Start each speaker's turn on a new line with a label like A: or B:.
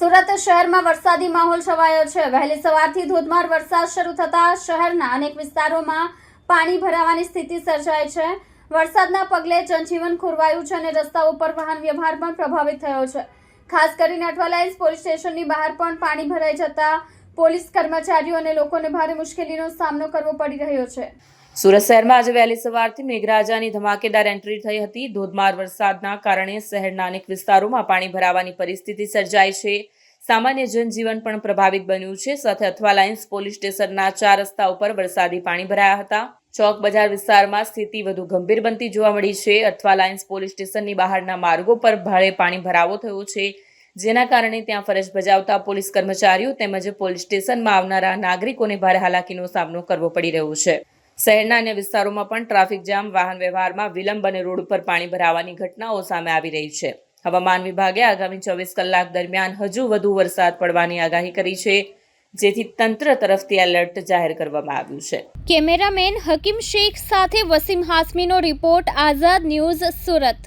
A: સુરત શહેરમાં વરસાદી માહોલ છવાયો છે. વહેલી સવારથી ધોધમાર વરસાદ શરૂ થતા શહેરના અનેક વિસ્તારોમાં પાણી ભરાવાની સ્થિતિ સર્જાઈ છે. વરસાદના પગલે જનજીવન ખોરવાયું છે અને રસ્તાઓ પર વાહન વ્યવહાર પણ પ્રભાવિત થયો છે. ખાસ કરીને અઠવાલાઇન્સ પોલીસ સ્ટેશનની બહાર પણ પાણી ભરાઈ જતા પોલીસ કર્મચારીઓ અને લોકોને ભારે મુશ્કેલીનો સામનો કરવો પડી રહ્યો છે.
B: સુરત શહેરમાં આજે વહેલી સવારથી મેઘરાજાની ધમાકેદાર એન્ટ્રી થઈ હતી. ધોધમાર વરસાદના કારણે શહેરના અનેક વિસ્તારોમાં પાણી ભરાવાની પરિસ્થિતિ સર્જાઈ છે. સામાન્ય જનજીવન પણ પ્રભાવિત બન્યું છે. સાથે અથવા લાઇન્સ પોલીસ સ્ટેશનના ચાર રસ્તા ઉપર વરસાદી પાણી ભરાયા હતા. ચોક બજાર વિસ્તારમાં સ્થિતિ વધુ ગંભીર બનતી જોવા મળી છે. અથવા લાઇન્સ પોલીસ સ્ટેશનની બહારના માર્ગો પર ભારે પાણી ભરાવો થયો છે. જેના કારણે ત્યાં ફરજ બજાવતા પોલીસ કર્મચારીઓ તેમજ પોલીસ સ્ટેશનમાં આવનારા નાગરિકોને ભારે હાલાકીનો સામનો કરવો પડી રહ્યો છે. શહેરના અન્ય વિસ્તારોમાં પણ ટ્રાફિક જામ, વાહન વ્યવહારમાં વિલંબ અને રોડ પર પાણી ભરાવાની ઘટનાઓ સામે આવી રહી છે. હવામાન વિભાગે આગામી ચોવીસ કલાક દરમિયાન હજુ વધુ વરસાદ પડવાની આગાહી કરી છે, જેથી તંત્ર તરફથી એલર્ટ જાહેર કરવામાં આવ્યું છે.
A: કેમેરામેન હકીમ શેખ સાથે વસીમ હાસમીનો રિપોર્ટ આઝાદ ન્યૂઝ સુરત.